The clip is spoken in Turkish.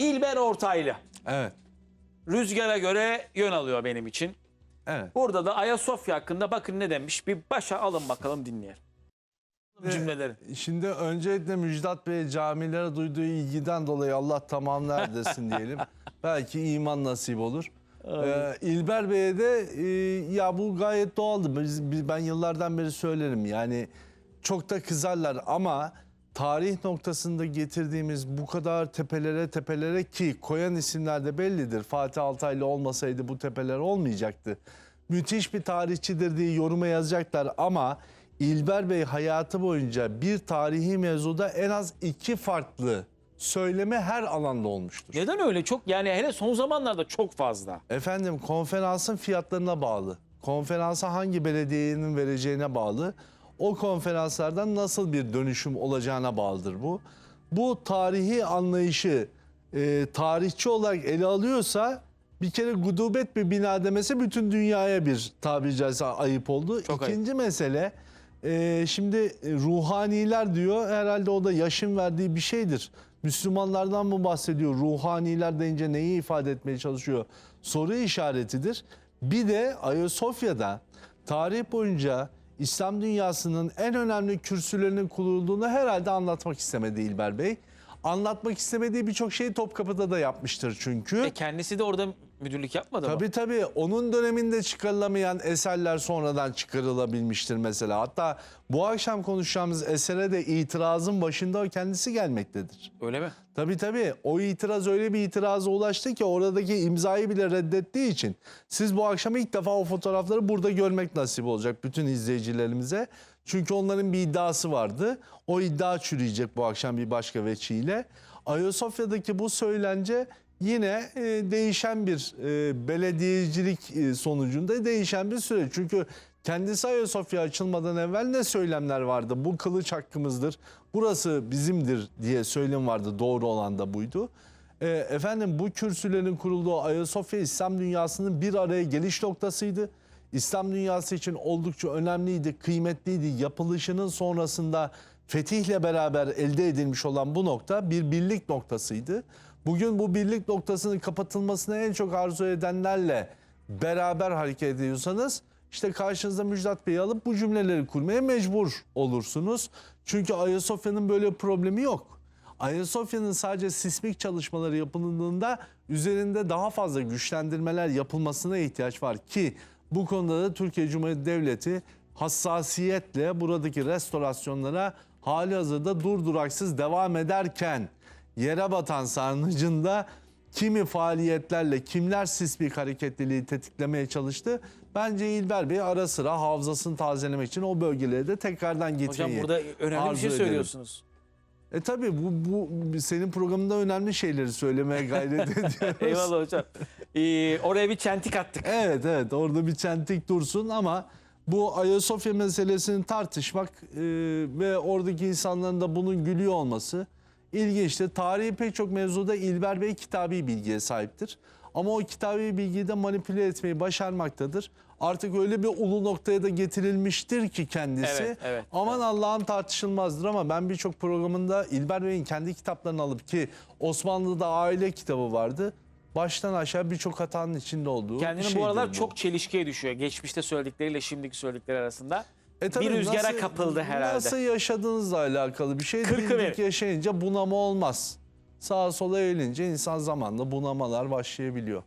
İlber Ortaylı. Evet. Rüzgara göre yön alıyor benim için. Evet. Burada da Ayasofya hakkında bakın ne demiş. Bir başa alın bakalım dinleyelim. Cümleleri. Şimdi öncelikle Müjdat Bey camilere duyduğu ilgiden dolayı Allah tamamlar desin diyelim. Belki iman nasip olur. Ee, İlber Bey'e de e, ya bu gayet doğaldı. Biz, biz- ben yıllardan beri söylerim yani çok da kızarlar ama tarih noktasında getirdiğimiz bu kadar tepelere tepelere ki koyan isimler de bellidir. Fatih Altaylı olmasaydı bu tepeler olmayacaktı. Müthiş bir tarihçidir diye yoruma yazacaklar ama İlber Bey hayatı boyunca bir tarihi mevzuda en az iki farklı söyleme her alanda olmuştur. Neden öyle çok yani hele son zamanlarda çok fazla. Efendim konferansın fiyatlarına bağlı. Konferansa hangi belediyenin vereceğine bağlı. O konferanslardan nasıl bir dönüşüm olacağına bağlıdır bu. Bu tarihi anlayışı e, tarihçi olarak ele alıyorsa bir kere gudubet bir bina demesi bütün dünyaya bir tabiri caizse ayıp oldu. Çok ayıp. İkinci mesele e, şimdi e, ruhaniler diyor herhalde o da yaşın verdiği bir şeydir. Müslümanlardan mı bahsediyor? Ruhaniler deyince neyi ifade etmeye çalışıyor? Soru işaretidir. Bir de Ayasofya'da tarih boyunca İslam dünyasının en önemli kürsülerinin kurulduğunu herhalde anlatmak istemedi İlber Bey. Anlatmak istemediği birçok şeyi Topkapı'da da yapmıştır çünkü. E kendisi de orada müdürlük yapmadı mı? Tabii tabii onun döneminde çıkarılamayan eserler sonradan çıkarılabilmiştir mesela. Hatta bu akşam konuşacağımız esere de itirazın başında o kendisi gelmektedir. Öyle mi? Tabii tabii o itiraz öyle bir itiraza ulaştı ki oradaki imzayı bile reddettiği için siz bu akşam ilk defa o fotoğrafları burada görmek nasip olacak bütün izleyicilerimize. Çünkü onların bir iddiası vardı. O iddia çürüyecek bu akşam bir başka veçiyle. Ayasofya'daki bu söylence yine e, değişen bir e, belediyecilik e, sonucunda değişen bir süreç. Çünkü kendisi Ayasofya açılmadan evvel ne söylemler vardı? Bu kılıç hakkımızdır, burası bizimdir diye söylem vardı. Doğru olan da buydu. E, efendim bu kürsülerin kurulduğu Ayasofya İslam dünyasının bir araya geliş noktasıydı. İslam dünyası için oldukça önemliydi, kıymetliydi. Yapılışının sonrasında fetihle beraber elde edilmiş olan bu nokta bir birlik noktasıydı. Bugün bu birlik noktasının kapatılmasını en çok arzu edenlerle beraber hareket ediyorsanız işte karşınıza Müjdat Bey'i alıp bu cümleleri kurmaya mecbur olursunuz. Çünkü Ayasofya'nın böyle problemi yok. Ayasofya'nın sadece sismik çalışmaları yapıldığında üzerinde daha fazla güçlendirmeler yapılmasına ihtiyaç var ki bu konuda da Türkiye Cumhuriyeti Devleti hassasiyetle buradaki restorasyonlara hali hazırda durduraksız devam ederken yere batan sarnıcında kimi faaliyetlerle kimler sismik hareketliliği tetiklemeye çalıştı? Bence İlber Bey ara sıra hafızasını tazelemek için o bölgelere de tekrardan gitmeyi Hocam burada önemli bir şey ederim. söylüyorsunuz. E tabii bu, bu senin programında önemli şeyleri söylemeye gayret ediyoruz. Eyvallah hocam. Ee, oraya bir çentik attık. Evet evet orada bir çentik dursun ama bu Ayasofya meselesini tartışmak e, ve oradaki insanların da bunun gülüyor olması ilginçtir. Tarihi pek çok mevzuda İlber Bey kitabi bilgiye sahiptir. Ama o kitabi bilgiyi de manipüle etmeyi başarmaktadır. Artık öyle bir ulu noktaya da getirilmiştir ki kendisi. Evet, evet, Aman Allah'ın tartışılmazdır ama ben birçok programında İlber Bey'in kendi kitaplarını alıp ki Osmanlı'da aile kitabı vardı. Baştan aşağı birçok hatanın içinde olduğu Kendini şeydir bu aralar çok çelişkiye düşüyor. Geçmişte söyledikleriyle şimdiki söyledikleri arasında. E tabii bir rüzgara nasıl- kapıldı herhalde. Nasıl yaşadığınızla alakalı bir şey. Kırkı Bildik yaşayınca bunama olmaz. Sağa sola eğilince insan zamanla bunamalar başlayabiliyor.